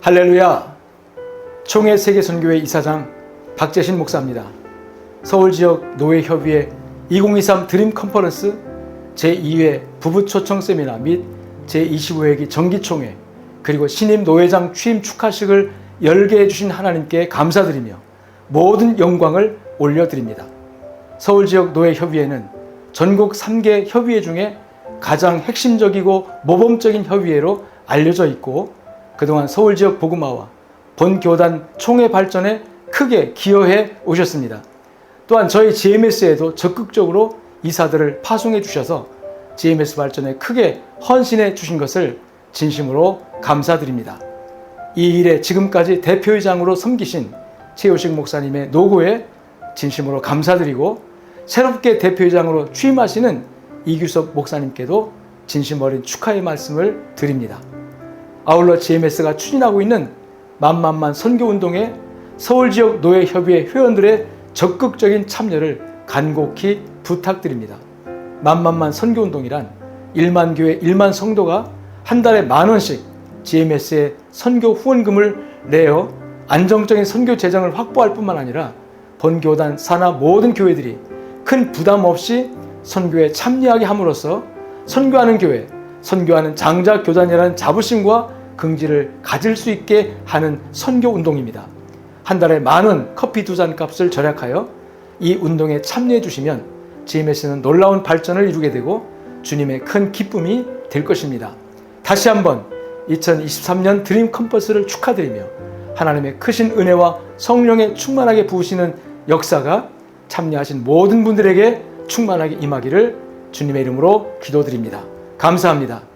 할렐루야! 총회 세계선교회 이사장 박재신 목사입니다. 서울 지역 노예협의회 2023 드림 컨퍼런스 제2회 부부 초청 세미나 및 제25회기 정기총회 그리고 신임 노회장 취임 축하식을 열게 해주신 하나님께 감사드리며 모든 영광을 올려드립니다. 서울 지역 노예협의회는 전국 3개 협의회 중에 가장 핵심적이고 모범적인 협의회로 알려져 있고 그동안 서울 지역 복음화와 본 교단 총회 발전에 크게 기여해 오셨습니다. 또한 저희 GMS에도 적극적으로 이사들을 파송해 주셔서 GMS 발전에 크게 헌신해 주신 것을 진심으로 감사드립니다. 이 일에 지금까지 대표회장으로 섬기신 최효식 목사님의 노고에 진심으로 감사드리고 새롭게 대표회장으로 취임하시는 이규섭 목사님께도 진심 어린 축하의 말씀을 드립니다. 아울러 GMS가 추진하고 있는 만만만 선교 운동에 서울 지역 노예협의회 회원들의 적극적인 참여를 간곡히 부탁드립니다. 만만만 선교 운동이란 1만 교회 1만 성도가 한 달에 만 원씩 GMS에 선교 후원금을 내어 안정적인 선교 재정을 확보할 뿐만 아니라 본교단 산하 모든 교회들이 큰 부담 없이 선교에 참여하게 함으로써 선교하는 교회, 선교하는 장자 교단이라는 자부심과 긍지를 가질 수 있게 하는 선교 운동입니다. 한 달에 많은 커피 두 잔 값을 절약하여 이 운동에 참여해 주시면 GMS는 놀라운 발전을 이루게 되고 주님의 큰 기쁨이 될 것입니다. 다시 한번 2023년 드림 컴퍼스를 축하드리며 하나님의 크신 은혜와 성령의 충만하게 부으시는 역사가 참여하신 모든 분들에게 충만하게 임하기를 주님의 이름으로 기도드립니다. 감사합니다.